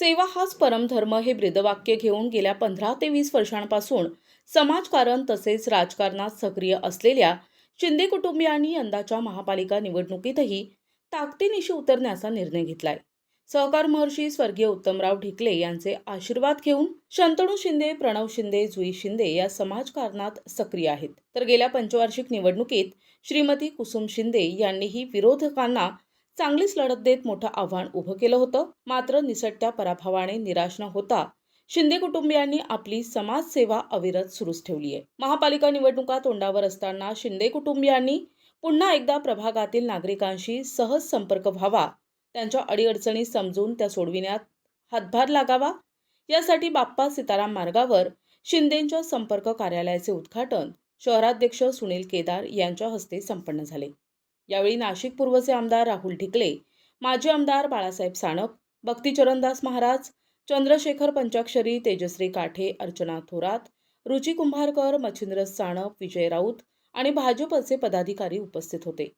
सेवा हाच परमधर्म हे ब्रीदवाक्य घेऊन गेल्या पंधरा ते वीस वर्षांपासून समाजकारण तसेच राजकारणात सक्रिय असलेल्या शिंदे कुटुंबियांनी यंदाच्या महापालिका निवडणुकीतही ताकदीनिशी उतरण्याचा निर्णय घेतलाय. सहकार महर्षी स्वर्गीय उत्तमराव ढिकले यांचे आशीर्वाद घेऊन शंतनू शिंदे प्रणव शिंदे जुई शिंदे या समाजकारणात सक्रिय आहेत. तर गेल्या पंचवार्षिक निवडणुकीत श्रीमती कुसुम शिंदे यांनीही विरोधकांना चांगलीच लढत देत मोठं आव्हान उभं केलं होतं. मात्र निसटत्या पराभवाने निराश न होता शिंदे कुटुंबियांनी आपली समाजसेवा अविरत सुरूच ठेवली आहे महापालिका निवडणुका तोंडावर असताना शिंदे कुटुंबियांनी पुन्हा एकदा प्रभागातील नागरिकांशी सहज संपर्क व्हावा त्यांच्या अडीअडचणी समजून त्या सोडविण्यात हातभार लागावा. यासाठी बाप्पा सीताराम मार्गावर शिंदेंच्या संपर्क कार्यालयाचे उद्घाटन शहराध्यक्ष सुनील केदार यांच्या हस्ते संपन्न झाले. यावेळी नाशिक पूर्वचे आमदार राहुल ढिकले माजी आमदार बाळासाहेब साणप भक्तीचरणदास महाराज चंद्रशेखर पंचाक्षरी तेजश्री काठे अर्चना थोरात रुची कुंभारकर मच्छिंद्र साणप विजय राऊत आणि भाजपचे पदाधिकारी उपस्थित होते.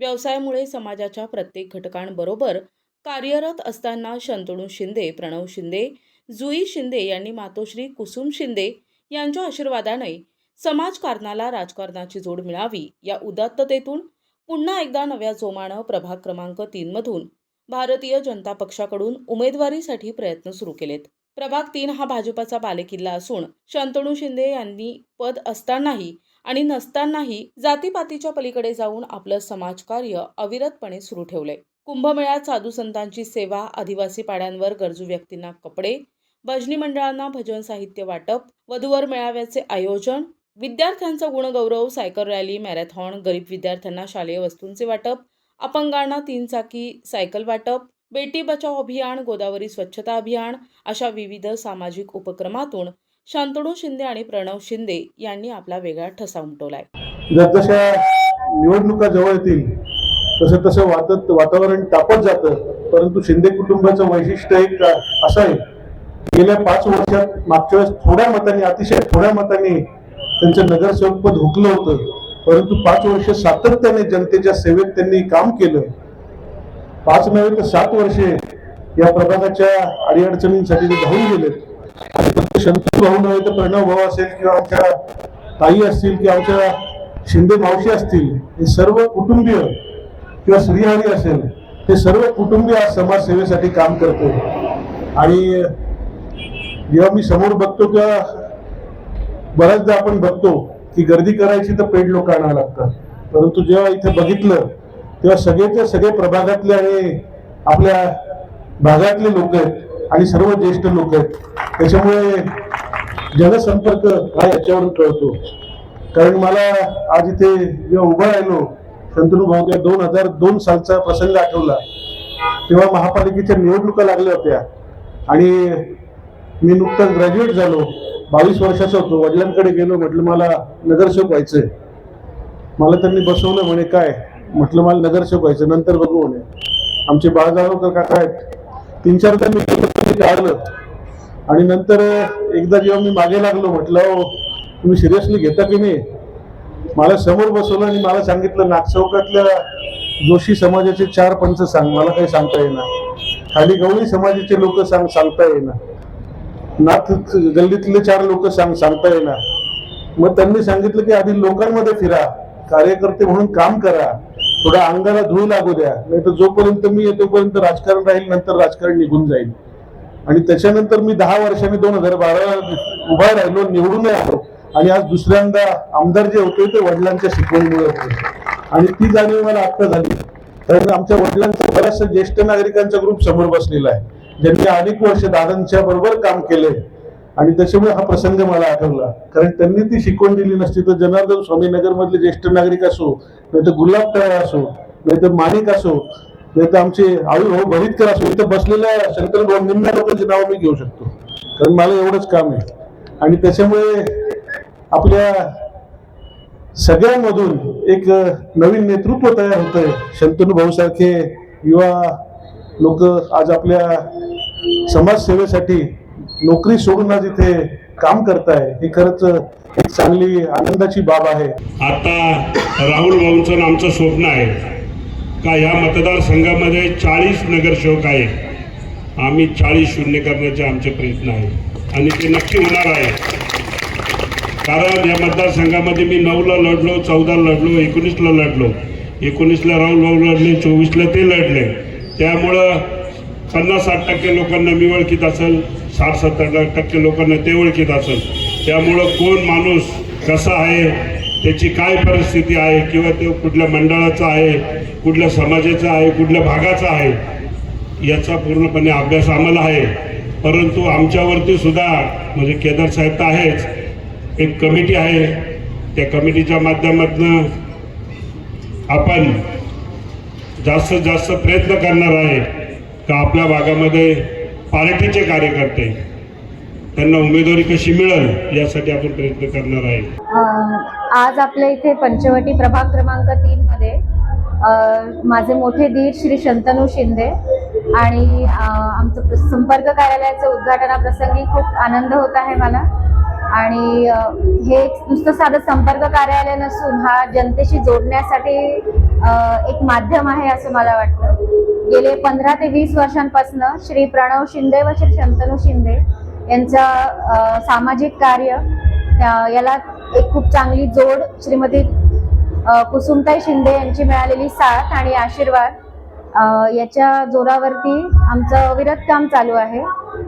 व्यवसायामुळे समाजाच्या प्रत्येक घटकांबरोबर कार्यरत असताना शंतणू शिंदे प्रणव शिंदे जुई शिंदे यांनी मातोश्री कुसुम शिंदे यांच्या आशीर्वादाने समाजकारणाला राजकारणाची जोड मिळावी या उदात्ततेतून पुन्हा एकदा नव्या जोमानं प्रभाग क्रमांक तीनमधून भारतीय जनता पक्षाकडून उमेदवारीसाठी प्रयत्न सुरू केलेत. प्रभाग तीन हा भाजपचा बालेकिल्ला असून शंतनू शिंदे यांनी पद असतानाही आणि नसतानाही जातीपातीच्या पलीकडे जाऊन आपलं समाजकार्य अविरतपणे सुरू ठेवलंय. कुंभमेळ्यात साधू संतांची सेवा आदिवासी पाड्यांवर गरजू व्यक्तींना कपडे भजनी मंडळांना भजन साहित्य वाटप वधूवर मेळाव्याचे आयोजन विद्यार्थ्यांचा गुणगौरव सायकल रॅली मॅरेथॉन गरीब विद्यार्थ्यांना शालेय वस्तूंचे वाटप अपंगांना तीन चाकी सायकल वाटप बेटी बचाव अभियान गोदावरी स्वच्छता अभियान अशा विविध सामाजिक उपक्रमातून शांतनू शिंदे आणि प्रणव शिंदे यांनी आपला वेगळा ठसा उमटवलाय. जसजशा निवडणुका जवळ येतील तसं तसं वाटत वातावरण तापत जातं परंतु शिंदे कुटुंबाचं वैशिष्ट्य एक असं आहे. गेल्या पाच वर्षात मागच्या वेळेस थोड्या मतांनी अतिशय थोड्या मतांनी त्यांचं नगरसेवक पद हुकलं होतं. परंतु पाच वर्ष सातत्याने जनतेच्या सेवेत त्यांनी काम केलं. पाच नव्हे तर सात वर्षे या प्रभागाच्या अडीअडचणींसाठी ते धावून गेलेत. आणि फक्त शंतू भाऊ नव्हे तर प्रणव भाऊ असेल किंवा आमच्या ताई असतील किंवा आमच्या शिंदे मावशी असतील हे सर्व कुटुंबीय किंवा श्रीहरी असेल हे सर्व कुटुंबीय आज समाजसेवेसाठी काम करतो आणि जेव्हा मी समोर बघतो किंवा बऱ्याचदा आपण बघतो की गर्दी करायची तर पेड लोक आणावं लागतात. परंतु जेव्हा इथे बघितलं तेव्हा सगळेच्या सगळे प्रभागातले आणि आपल्या भागातले लोक आहेत आणि सर्व ज्येष्ठ लोक आहेत. त्याच्यामुळे जनसंपर्क हा याच्यावरून कळतो. कारण मला आज इथे जेव्हा उभा राहिलो शंतनू भाऊ दोन हजार दोन सालचा प्रसंग आठवला. तेव्हा महापालिकेच्या निवडणुका लागल्या होत्या. आणि मी नुकताच ग्रॅज्युएट झालो. बावीस वर्षाचा होतो. वडिलांकडे गेलो म्हटलं मला नगरसेवक व्हायचंय. मला त्यांनी बसवलं म्हणे काय? म्हटलं मला नगरसेवक व्हायचं नंतर बघू म्हणे. आमचे बाळगावकर काका आहेत. तीन चार मी काढलं आणि नंतर एकदा जेव्हा मी मागे लागलो म्हटलं "अहो, तुम्ही सिरियसली घेता की नाही? मला समोर बसवलं आणि मला सांगितलं नागचौकातल्या जोशी समाजाचे चार पंच सांग मला काही सांगता येईना. खाली गवळी समाजाचे लोक सांग सांगता येईना. नाथ गल्लीतले चार लोक सांग सांगता येणार. मग त्यांनी सांगितलं की आधी लोकांमध्ये फिरा कार्यकर्ते म्हणून काम करा. थोडा अंगाला धूळ लागू द्या. नाही तर जोपर्यंत मी तोपर्यंत राजकारण राहील नंतर राजकारण निघून जाईल. आणि त्याच्यानंतर मी दहा वर्षांनी दोन हजार बारा उभा राहिलो निवडून आलो. आणि आज दुसऱ्यांदा आमदार जे होते ते वडिलांच्या शिकवणीमुळे होते. आणि ती जाणीव मला आत्ता झाली. कारण आमच्या वडिलांचा बऱ्याचशा ज्येष्ठ नागरिकांचा ग्रुप समोर बसलेला आहे. ज्यांनी अनेक वर्ष दादांच्या बरोबर काम केले. आणि त्याच्यामुळे हा प्रसंग मला आठवला. कारण त्यांनी ती शिकवण दिली नसती तर जनार्दन स्वामीनगर मधले ज्येष्ठ नागरिक असो नाही तर गुलाब तळा असो नाही तर माणिक असो नाही तर आमचे आळू भाऊ भरितकर असो इथं बसलेल्या शंकर भाऊ निम्म्या लोकांची नावं मी घेऊ शकतो. कारण मला एवढंच काम आहे. आणि त्याच्यामुळे आपल्या सगळ्यांमधून एक नवीन नेतृत्व तयार होतंय. शंतनू भाऊ सारखे युवा लोक आज आपल्या समाजसेवेसाठी नोकरी सोडून आज इथे काम करताय ही खरंच एक चांगली आनंदाची बाब आहे. आता राहुल भाऊंचं आणि आमचं स्वप्न आहे का या मतदारसंघामध्ये चाळीस नगरसेवक आहेत. आम्ही चाळीस शून्य करण्याचे आमचे प्रयत्न आहे. आणि ते नक्की होणार आहे. कारण या मतदारसंघामध्ये मी नऊला लढलो चौदाला लढलो एकोणीसला लढलो. एकोणीसला राहुल भाऊ लढले चोवीसला ते लढले. त्यामुळं पन्नास साठ टक्के लोकांना मी ओळखीत असेल साठ सत्तर टक्के लोकांना ते ओळखीत असेल. त्यामुळं कोण माणूस कसा आहे त्याची काय परिस्थिती आहे किंवा तो कुठल्या मंडळाचा आहे कुठल्या समाजाचा आहे कुठल्या भागाचा आहे याचा पूर्णपणे अभ्यास आम्हाला आहे. परंतु आमच्यावरती सुद्धा म्हणजे केदार साहेब तर आहेच एक कमिटी आहे. त्या कमिटीच्या माध्यमातून आपण जास्तीत जास्त प्रयत्न करणार आहे. का आपल्या भागामध्ये पार्टीचे कार्यकर्ते त्यांना उमेदवारी कशी मिळेल यासाठी आपण प्रयत्न करणार आहे. आज आपल्या इथे पंचवटी प्रभाग क्रमांक तीन मध्ये माझे मोठे धीर श्री शंतनू शिंदे आणि आमचं संपर्क कार्यालयाचं उद्घाटनाप्रसंगी खूप आनंद होत आहे मला. आणि हे एक नुसतं साधं संपर्क कार्यालय नसून हा जनतेशी जोडण्यासाठी एक माध्यम आहे असं मला वाटतं. गेले पंधरा ते वीस वर्षांपासून श्री प्रणव शिंदे व श्री शंतनू शिंदे यांचं सामाजिक कार्य याला एक खूप चांगली जोड श्रीमती कुसुमताई शिंदे यांची मिळालेली साथ आणि आशीर्वाद याच्या जोरावरती आमचं अविरत काम चालू आहे.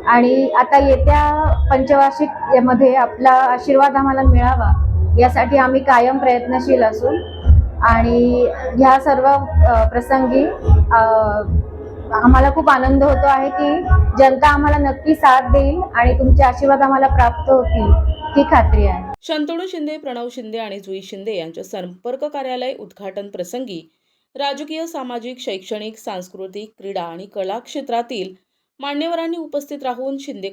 आणि आता येत्या पंचवार्षिकमध्ये आपला आशीर्वाद आम्हाला मिळावा यासाठी आम्ही कायम प्रयत्नशील असू आणि ह्या सर्व प्रसंगी आम्हाला खूप आनंद होतो आहे की जनता आम्हाला नक्की साथ देईल आणि तुमचे आशीर्वाद आम्हाला प्राप्त होतील ही खात्री आहे. शंतनू शिंदे प्रणव शिंदे आणि जुई शिंदे यांच्या संपर्क कार्यालय उद्घाटन प्रसंगी राजकीय सामाजिक शैक्षणिक सांस्कृतिक क्रीडा आणि कला क्षेत्रातील मान्यवरांनी उपस्थित राहून शिंदे